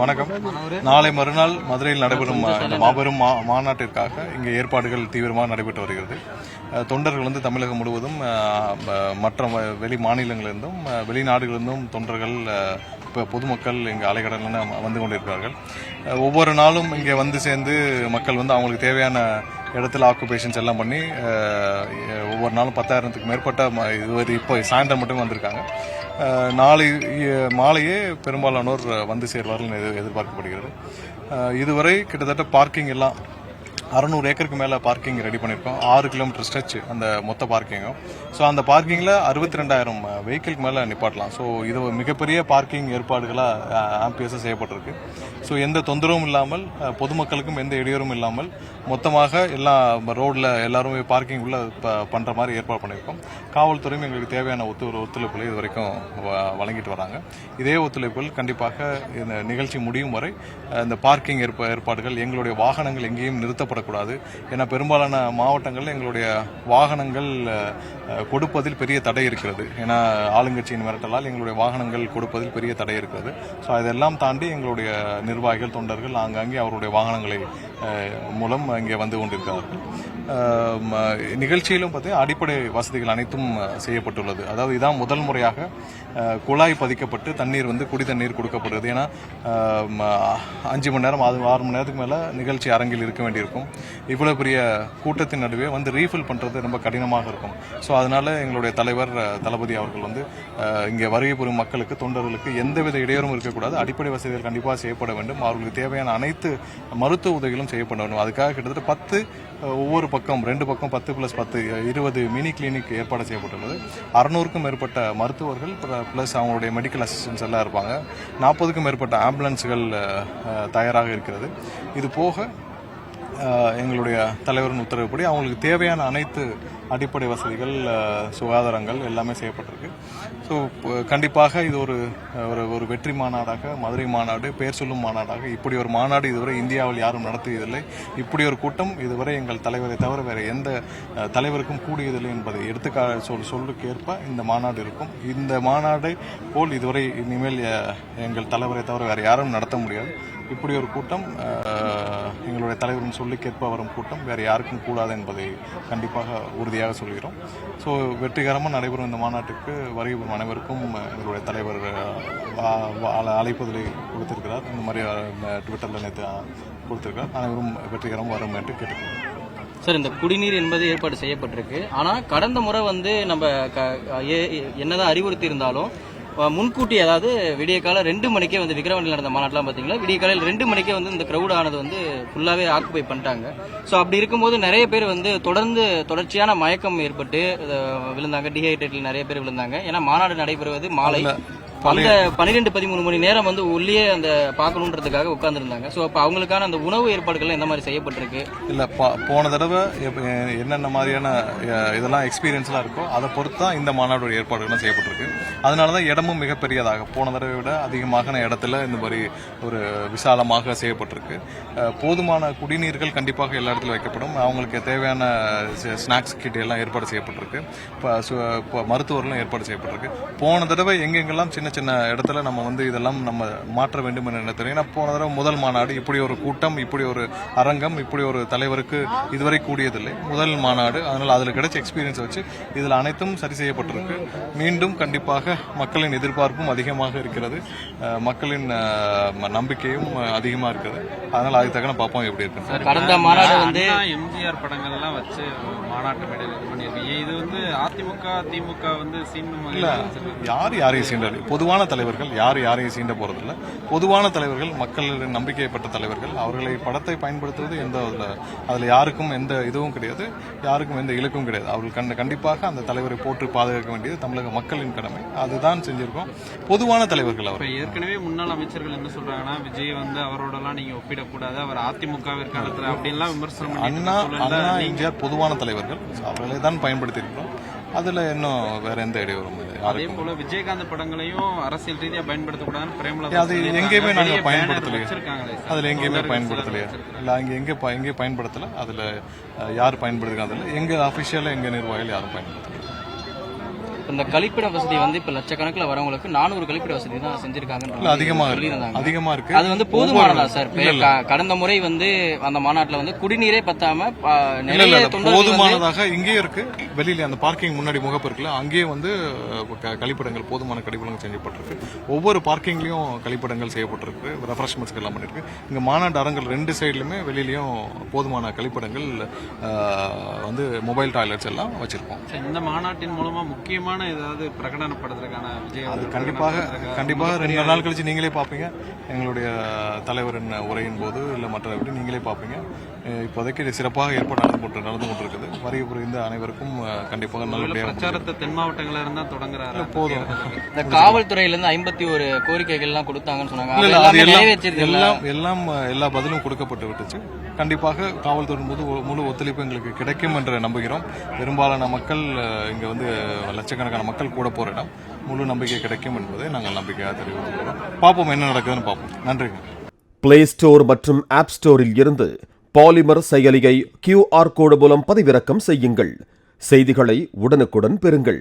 வணக்கம். நாளை மறுநாள் மதுரையில் நடைபெறும் இந்த மாபெரும் மா- மாநாட்டிற்காக இங்கே ஏற்பாடுகள் தீவிரமாக நடைபெற்று வருகிறது. தொண்டர்கள் வந்து தமிழகம் முழுவதும் ம- மற்ற வ- வெளி மாநிலங்களிலிருந்தும் வெளிநாடுகளிலிருந்தும் தொண்டர்கள் இப்போ பொதுமக்கள் இங்கே அலைகடலில் வந்து கொண்டிருக்கிறார்கள். ஒவ்வொரு நாளும் இங்கே வந்து சேர்ந்து மக்கள் வந்து அவங்களுக்கு தேவையான இடத்துல ஆக்குபேஷன்ஸ் எல்லாம் பண்ணி ஒவ்வொரு நாளும் பத்தாயிரத்துக்கு மேற்பட்ட இதுவரை இப்போ சாயந்தரம் மட்டும் வந்திருக்காங்க. நாளை மாலையே பெரும்பாலானோர் வந்து சேர்வார்கள் எதிர்- எதிர்பார்க்கப்படுகிறது. இதுவரை கிட்டத்தட்ட பார்க்கிங் எல்லாம் அறநூறு ஏக்கருக்கு மேலே பார்க்கிங் ரெடி பண்ணியிருக்கோம் ஆறு கிலோமீட்டர் ஸ்ட்ரெச் அந்த மொத்த பார்க்கிங்கும் ஸோ அந்த பார்க்கிங்கில் அறுபத்தி ரெண்டாயிரம் வெஹிக்கிள்க்கு மேலே நிப்பாட்டலாம். ஸோ இது மிகப்பெரிய பார்க்கிங் ஏற்பாடுகளாக ஆம்பியஸாக செய்யப்பட்டிருக்கு. ஸோ எந்த தொந்தரவும் இல்லாமல் பொதுமக்களுக்கும் எந்த இடையூறும் இல்லாமல் மொத்தமாக எல்லா ரோடில் எல்லாருமே பார்க்கிங் உள்ள ப- மாதிரி ஏற்பாடு பண்ணியிருக்கோம் காவல்துறையும் எங்களுக்கு தேவையான ஒத்து ஒத்துழைப்புகளை இது வரைக்கும் வ- வழங்கிட்டு வராங்க. இதே ஒத்துழைப்புகள் கண்டிப்பாக இந்த நிகழ்ச்சி முடியும் வரை இந்த பார்க்கிங் ஏற்பா ஏற்பாடுகள் எங்களுடைய வாகனங்கள் எங்கேயும் நிறுத்தப்படக்கூடாது ஏன்னா பெரும்பாலான மாவட்டங்களில் எங்களுடைய வாகனங்கள் கொடுப்பதில் பெரிய தடை இருக்கிறது. ஏன்னா ஆளுங்கட்சியின் மிரட்டலால் எங்களுடைய வாகனங்கள் கொடுப்பதில் பெரிய தடை இருக்கிறது. ஸோ அதெல்லாம் தாண்டி எங்களுடைய நிர்வாகிகள் தொண்டர்கள் ஆங்காங்கே அவருடைய வாகனங்களை மூலம் இங்கே வந்து கொண்டிருக்கிறார்கள். நிகழ்ச்சியிலும் பார்த்தீங்கன்னா அடிப்படை வசதிகள் அனைத்தும் செய்யப்பட்டுள்ளது. அதாவது இதான் முதல் முறையாக குழாய் பதிக்கப்பட்டு தண்ணீர் வந்து குடி தண்ணீர் கொடுக்கப்படுது ஏன்னா அஞ்சு மணி நேரம் அது ஆறு மணி நேரத்துக்கு மேலே நிகழ்ச்சி அரங்கில் இருக்க வேண்டியிருக்கும். இவ்வளோ பெரிய கூட்டத்தின் நடுவே வந்து ரீஃபில் பண்ணுறது ரொம்ப கடினமாக இருக்கும். ஸோ அதனால் எங்களுடைய தலைவர் தளபதி அவர்கள் வந்து இங்கே வருகை புரியும் மக்களுக்கு தொண்டர்களுக்கு எந்தவித இடையூறும் இருக்கக்கூடாது. அடிப்படை வசதிகள் கண்டிப்பாக செய்யப்பட வேண்டும். அவர்களுக்கு தேவையான அனைத்து மருத்துவ உதவிகளும் செய்யப்பட வேண்டும் அதுக்காக கிட்டத்தட்ட பத்து ஒவ்வொரு பக்கம் ரெண்டு பக்கம் பத்து ப்ளஸ் பத்து இருபது மினி கிளினிக் ஏற்பாடு செய்யப்பட்டுள்ளது. அறுநூறுக்கும் மேற்பட்ட மருத்துவர்கள் ப்ளஸ் அவங்களுடைய மெடிக்கல் அசிஸ்டன்ஸ் எல்லாம் இருப்பாங்க. நாற்பதுக்கும் மேற்பட்ட ஆம்புலன்ஸுகள் தயாராக இருக்கிறது. இது போக எங்களுடைய தலைவரின் உத்தரவுப்படி அவங்களுக்கு தேவையான அனைத்து அடிப்படை வசதிகள் சுகாதாரங்கள் எல்லாமே செய்யப்பட்டிருக்கு. ஸோ கண்டிப்பாக இது ஒரு ஒரு ஒரு வெற்றி மாநாடாக மதுரை மாநாடு பேர் சொல்லும் மாநாடாக இப்படி ஒரு மாநாடு இதுவரை இந்தியாவில் யாரும் நடத்தியதில்லை. இப்படி ஒரு கூட்டம் இதுவரை எங்கள் தலைவரை தவிர வேறு எந்த தலைவருக்கும் கூடியதில்லை என்பதை எடுத்துக்கா சொல் சொல்லுக்கேற்ப இந்த மாநாடு இருக்கும். இந்த மாநாடை போல் இதுவரை இனிமேல் எங்கள் தலைவரை தவிர வேறு யாரும் நடத்த முடியாது. இப்படி ஒரு கூட்டம் எங்களுடைய தலைவரின் கேட்ப வரும் கூட்டம் வேறு யாருக்கும் கூடாது என்பதை கண்டிப்பாக உறுதியாக சொல்கிறோம். ஸோ வெற்றிகரமாக நடைபெறும் இந்த மாநாட்டுக்கு வருகை புரியும் அனைவருக்கும் எங்களுடைய தலைவர் வா- வா- அழைப்புதலை கொடுத்திருக்கிறார். இந்த மாதிரி ட்விட்டரில் நேற்று கொடுத்திருக்கிறார். அனைவரும் வெற்றிகரமாக வரும் என்று கேட்டுக்கொள்கிறேன் சார் இந்த குடிநீர் என்பது ஏற்பாடு செய்யப்பட்டிருக்கு. ஆனால் கடந்த முறை வந்து நம்ம க- ஏ- என்னதான் அறிவுறுத்தி இருந்தாலும் முன்கூட்டி அதாவது விடிய காலை ரெண்டு மணிக்கே வந்து விக்கிரவாண்டியில் நடந்த மாநாட்டெலாம் பார்த்தீங்களா? விடிய காலையில் ரெண்டு மணிக்கே வந்து இந்த க்ரௌட் ஆனது வந்து ஃபுல்லாகவே ஆக்குபை பண்ணிட்டாங்க. ஸோ அப்படி இருக்கும்போது நிறைய பேர் வந்து தொடர்ந்து தொடர்ச்சியான மயக்கம் ஏற்பட்டு விழுந்தாங்க. டிஹைட்ரேட்டில் நிறைய பேர் விழுந்தாங்க. ஏன்னா மாநாடு நடைபெறுவது மாலை. அந்த பன்னிரெண்டு. பதிமூணு மணி நேரம் வந்து உள்ளே அந்த பார்க்கணுன்றதுக்காக உட்கார்ந்துருந்தாங்க. ஸோ அப்போ அவங்களுக்கான அந்த உணவு ஏற்பாடுகள் எந்த மாதிரி செய்யப்பட்டிருக்கு? இல்லை போன தடவை என்னென்ன மாதிரியான இதெல்லாம் எக்ஸ்பீரியன்ஸ்லாம் இருக்கோ அதை பொறுத்து தான் இந்த மாநாடோட ஏற்பாடுகளும் செய்யப்பட்டிருக்கு. அதனால தான் இடமும் மிகப்பெரியதாக போன தடவை விட அதிகமான இடத்துல இந்த மாதிரி ஒரு விசாலமாக செய்யப்பட்டிருக்கு. போதுமான குடிநீர்கள் கண்டிப்பாக எல்லா இடத்துலையும் வைக்கப்படும். அவங்களுக்கு தேவையான ஸ்நாக்ஸ் கிட் எல்லாம் ஏற்பாடு செய்யப்பட்டிருக்கு. மருத்துவர்களும் ஏற்பாடு செய்யப்பட்டிருக்கு. போன தடவை எங்கெங்கெல்லாம் சின்ன சின்ன இடத்துல நம்ம வந்து இதெல்லாம் நம்ம மாற்ற வேண்டும் என்ற எண்ணத்தில் ஏன்னா போன தடவை முதல் மாநாடு இப்படி ஒரு கூட்டம் இப்படி ஒரு அரங்கம் இப்படி ஒரு தலைவருக்கு இதுவரை கூடியதில்லை. முதல் மாநாடு அதனால் அதில் கிடைச்ச எக்ஸ்பீரியன்ஸ் வச்சு இதில் அனைத்தும் சரி செய்யப்பட்டிருக்கு. மீண்டும் கண்டிப்பாக மக்களின் எதிர்பார்ப்பும் அதிகமாக இருக்கிறது. மக்களின் நம்பிக்கையும் அதிகமாக இருக்கிறது அதனால் அதுக்கு தக்கன பார்ப்போம் எப்படி இருக்கு கடந்த மாநாடு வந்து எம்ஜிஆர் படங்கள்லாம் வச்சு மாநாட்டு மேடையில் இது பண்ணியிருக்கீங்க இது வந்து அதிமுக திமுக வந்து சீண்டும் இல்ல யார் யாரையும் சீண்டாது பொதுவான தலைவர்கள் யார் யாரையும் சீண்ட போறதில்ல. பொதுவான தலைவர்கள் மக்களின் நம்பிக்கை பெற்ற தலைவர்கள் அவர்களை படத்தை பயன்படுத்துவது எந்த அதுல அதுல யாருக்கும் எந்த இதுவும் கிடையாது யாருக்கும் எந்த இலக்கும் கிடையாது. அவர்கள் கண்ட கண்டிப்பாக அந்த தலைவரை போற்று பாதுகாக்க வேண்டியது தமிழக மக்களின் கடமை. அதுதான் செஞ்சிருக்கோம். பொதுவான தலைவர்கள் அவர் ஏற்கனவே முன்னாள் அமைச்சர்கள் என்ன சொல்றாங்கன்னா விஜய் வந்து அவரோடலாம் நீங்க ஒப்பிடக்கூடாது. அவர் அதிமுக காலத்துல அப்படின்லாம் விமர்சனம் அண்ணா அண்ணா எம்ஜிஆர் பொதுவான தலைவர்கள் அவர்களை தான் பயன்படுத்தியிருக்கிறோம். அதுல இன்னும் வேற எந்த இடையூறும் இல்லை. அதே போல விஜயகாந்த் படங்களையும் அரசியல் ரீதியா பயன்படுத்தக்கூடாதுன்னு பிரேமலதா அது. எங்கேயுமே நாங்க பெரிய banner பயன்படுத்தலையே. அதுல எங்கேயுமே பயன்படுத்தலையா. இல்ல அங்க எங்க எங்கேயும் பயன்படுத்தல. அதுல யார் பயன்படுத்துறாங்க அதுல எங்க அபிஷியலா எங்க நிர்வாகிகள் யாரும் பயன்படுத்தல. இந்த கழிப்பிட வசதி வந்து இப்ப லட்சக்கணக்கில் வரவங்களுக்கு நானூறு கழிப்பிட வசதி தான் இல்ல செஞ்சிருக்காங்க அதிகமாக இருக்கு. சொல்லியிருந்தாங்க. அதிகமா இருக்கு. அது வந்து போதுமானதா சார். கடந்த முறை வந்து அந்த மாநாட்டுல வந்து குடிநீரே பத்தாம நிறைய போதுமானதாக இங்கேயே இருக்கு. வெளியில அந்த பார்க்கிங் முன்னாடி முகப்பு இருக்குல்ல அங்கேயே வந்து கழிப்பிடங்கள் போதுமான கழிப்பிடங்கள் செய்யப்பட்டிருக்கு ஒவ்வொரு பார்க்கிங்லயும் கழிப்பிடங்கள் செய்யப்பட்டிருக்கு ரெஃப்ரெஷ்மெண்ட்ஸ்க்கு எல்லாம் பண்ணிருக்கு. இங்க மாநாடு அரங்கில் ரெண்டு சைடுலுமே வெளியிலயும் போதுமான கழிப்பிடங்கள் வந்து மொபைல் டாய்லெட்ஸ் எல்லாம் வச்சிருக்கோம். சரி, இந்த மாநாட்டின் மூலமா முக்கியமான ஏதாவது பிரகடனப்படுறதுக்கான விஜய் அது கண்டிப்பாக கண்டிப்பாக ரெண்டு நாள் கழிச்சு நீங்களே பார்ப்பீங்க. எங்களுடைய தலைவரின் உரையின் போது இல்லை மற்றபடி நீங்களே பார்ப்பீங்க. இப்போதைக்கு இது சிறப்பாக ஏற்பாடு நடந்து கொண்டு நடந்து கொண்டிருக்குது. வருகை புரிந்த அனைவருக்கும் கண்டிப்பாக நல்லபடியாக பிரச்சாரத்தை தென் மாவட்டங்கள்ல இருந்தா தொடங்குறாரு? போதும். இந்த காவல்துறையில இருந்து ஐம்பத்தி ஒரு கோரிக்கைகள் எல்லாம் கொடுத்தாங்கன்னு சொன்னாங்க எல்லாமே எல்லாம் எல்லா பதிலும் கொடுக்கப்பட்டு விட்டுச்சு. கண்டிப்பாக காவல்துறை போது முழு ஒத்துழைப்பு எங்களுக்கு கிடைக்கும் என்று நம்புகிறோம். பெரும்பாலான மக்கள் இங்க வந்து லட்சக்கணக்கான மக்கள் கூட போற இடம். முழு நம்பிக்கை கிடைக்கும் என்பதை நாங்கள் நம்பிக்கையாக தெரிவித்துள்ளோம் பார்ப்போம் என்ன நடக்குதுன்னு பார்ப்போம். நன்றிங்க பிளே ஸ்டோர் மற்றும் ஆப் ஸ்டோரில் இருந்து பாலிமர் செயலியை கியூஆர் கோடு மூலம் பதிவிறக்கம் செய்யுங்கள். செய்திகளை உடனுக்குடன் பெறுங்கள்.